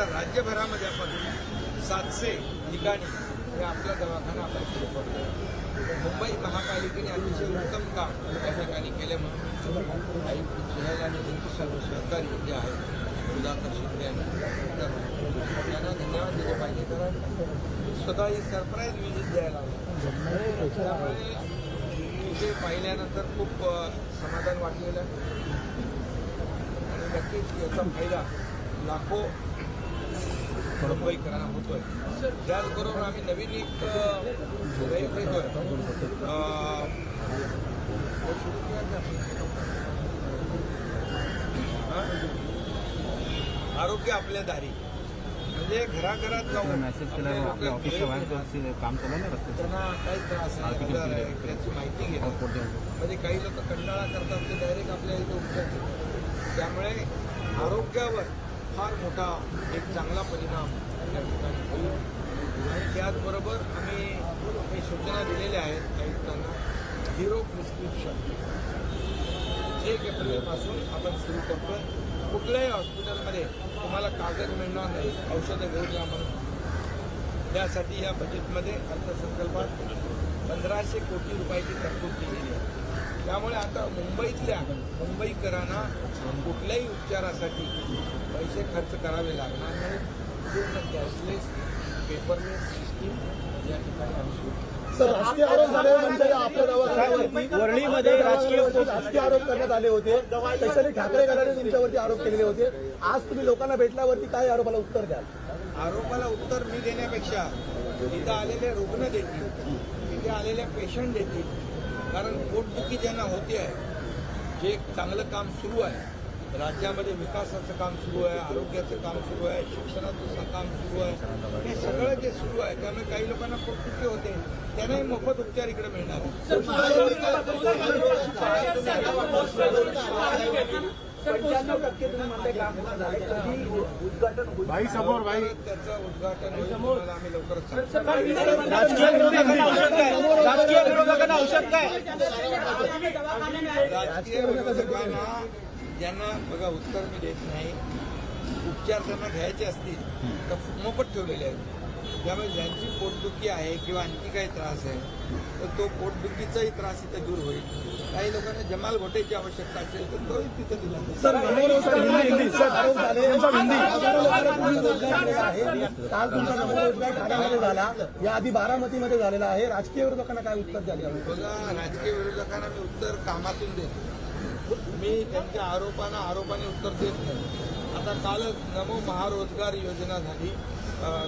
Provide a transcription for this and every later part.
आता राज्यभरामध्ये आपण सातशे ठिकाणी हे आपला दवाखाना आपण सुरू करतो मुंबई महापालिकेने अतिशय उत्तम काम त्या ठिकाणी केल्यामुळे आयुक्त सुहायल आणि त्यांचे सर्व सहकारी जे आहेत सुधाकर शिंदे आणि इतर यांना धन्यवाद दिले पाहिजे. कारण स्वतः ही सरप्राईज विजिट द्यायला त्यामुळे ते पाहिल्यानंतर खूप समाधान वाटलेलं आहे. आणि नक्कीच याचा फायदा लाखो मुंबईकरांना होतोय. त्याचबरोबर आम्ही नवीन एक घेतोय हा? आरोग्य आपल्या दारी. म्हणजे घराघरात जाऊन मेसेज केला आपले आपल्या ऑफिसच्या बाहेर काम चालू आहे ना रस्त्याचं त्यांना काही त्रास. त्याची माहिती घेतात कोणत्या म्हणजे काही लोक कंटाळा करतात ते डायरेक्ट आपल्या इथे उपचार त्यामुळे आरोग्यावर फार मोठा एक चांगला परिणाम या ठिकाणी होईल. आणि त्याचबरोबर आम्ही काही सूचना दिलेल्या आहेत आयुक्तांना झिरो प्रिस्क्रिप्शन एक एप्रिलपासून आपण सुरू करतो कुठल्याही हॉस्पिटलमध्ये तुम्हाला कागद मिळणार नाही औषधं घेऊन जा म्हणून. त्यासाठी या बजेटमध्ये अर्थसंकल्पात पंधराशे कोटी रुपयाची तरतूद केलेली आहे. त्यामुळे आता मुंबईतल्या मुंबईकरांना कुठल्याही उपचारासाठी पैसे खर्च करावे लागणार नाही पूर्ण कॅशलेस पेपरलेस सिस्टीम या ठिकाणी आम्ही म्हणजे वर्णीमध्ये राजकीय आरोप करण्यात आले होते. स्पेशली ठाकरे गटाने तुमच्यावरती आरोप केलेले होते. आज तुम्ही लोकांना भेटल्यावरती काय आरोपाला उत्तर द्याल? आरोपाला उत्तर मी देण्यापेक्षा इथं आलेले रुग्ण देतील इथे आलेले पेशंट देतील कारण पोटदुखी ज्यांना होते आहे जे चांगलं काम सुरू आहे राज्यामध्ये विकासाचं काम सुरू आहे आरोग्याचं काम सुरू आहे शिक्षणाचं काम सुरू आहे हे सगळं जे सुरू आहे त्यामुळे काही लोकांना पोटदुखी होते त्यांनाही मोफत उपचार इकडे मिळणार आहे पंच्याण्णव टक्के तुम्ही म्हणताय काम पूर्ण झालंय. कधी उद्घाटन होईल. भाई समोर भाई. त्याचं उद्घाटन होईल तुम्हाला आम्ही लवकरच सांगू. राजकीय विरोधकांना औषध काय? राजकीय विरोधकांना औषध काय? राजकीय विरोधकांना ज्यांना बघा उत्तर मी देत नाही. उपचार त्यांना घ्यायचे असतील तर मोफत ठेवलेले आहेत. त्यामुळे ज्यांची पोटदुखी आहे किंवा आणखी काही त्रास आहे तर तो पोटदुखीचाही त्रास इथे दूर होईल काही लोकांना जमाल घोटायची आवश्यकता असेल तर तोही तिथे दिला झाले काल तुमचा नवरोजगार ठाण्यामध्ये झाला याआधी बारामतीमध्ये झालेला आहे राजकीय विरोधकांना काय उत्तर द्याल यावर? बघा राजकीय विरोधकांना मी उत्तर कामातून देतो मी त्यांच्या आरोपांना आरोपाने उत्तर देत नाही आता कालच नमो महारोजगार योजना झाली.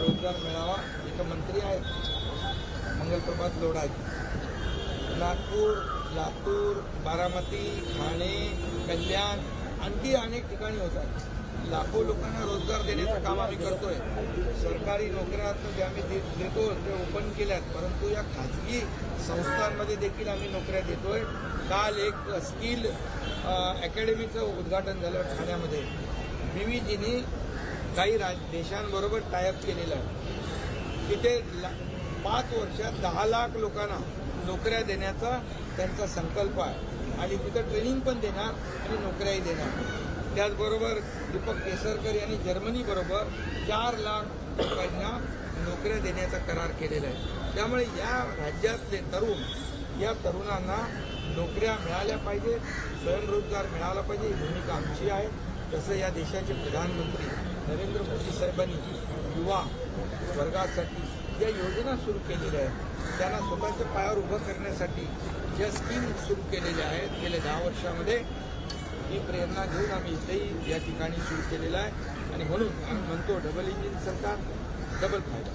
रोजगार मेळावा. इथं मंत्री आहेत. मंगलप्रभात लोढाजी नागपूर लातूर बारामती ठाणे कल्याण आणखी अनेक ठिकाणी होतात. लाखो लोकांना रोजगार देण्याचं काम आम्ही करतोय. सरकारी नोकऱ्या जे आम्ही देतो ते ओपन केल्यात. परंतु या खाजगी संस्थांमध्ये देखील आम्ही नोकऱ्या देतोय. काल एक स्किल अकॅडमीचं उद्घाटन झालं ठाण्यामध्ये. बीव्हीजीनी काही राज देशांबरोबर टायअप केलेलं आहे. तिथे ला- पाच वर्षात दहा लाख लोकांना नोकऱ्या देण्याचा त्यांचा संकल्प आहे. आणि तिथं ट्रेनिंग पण देणार आणि नोकऱ्याही देणार. त्याचबरोबर दीपक केसरकर यांनी जर्मनीबरोबर चार लाख लोकांना नोकऱ्या देण्याचा करार केलेला आहे. त्यामुळे या राज्यातले तरुण या तरुणांना नोकऱ्या मिळाल्या पाहिजे स्वयंरोजगार मिळाला पाहिजे ही भूमिका आमची आहे. तसं या देशाचे प्रधानमंत्री नरेंद्र मोदी साहेबांनी युवा वर्गासाठी ज्या योजना सुरू केलेल्या आहेत त्यांना स्वतःच्या पायावर उभं करण्यासाठी ज्या स्कीम सुरू केलेल्या आहेत गेल्या दहा वर्षामध्ये ही प्रेरणा घेऊन आम्ही इथेही या ठिकाणी सुरू केलेलं आहे आणि म्हणून आम्ही म्हणतो डबल इंजिन सरकार डबल फायदा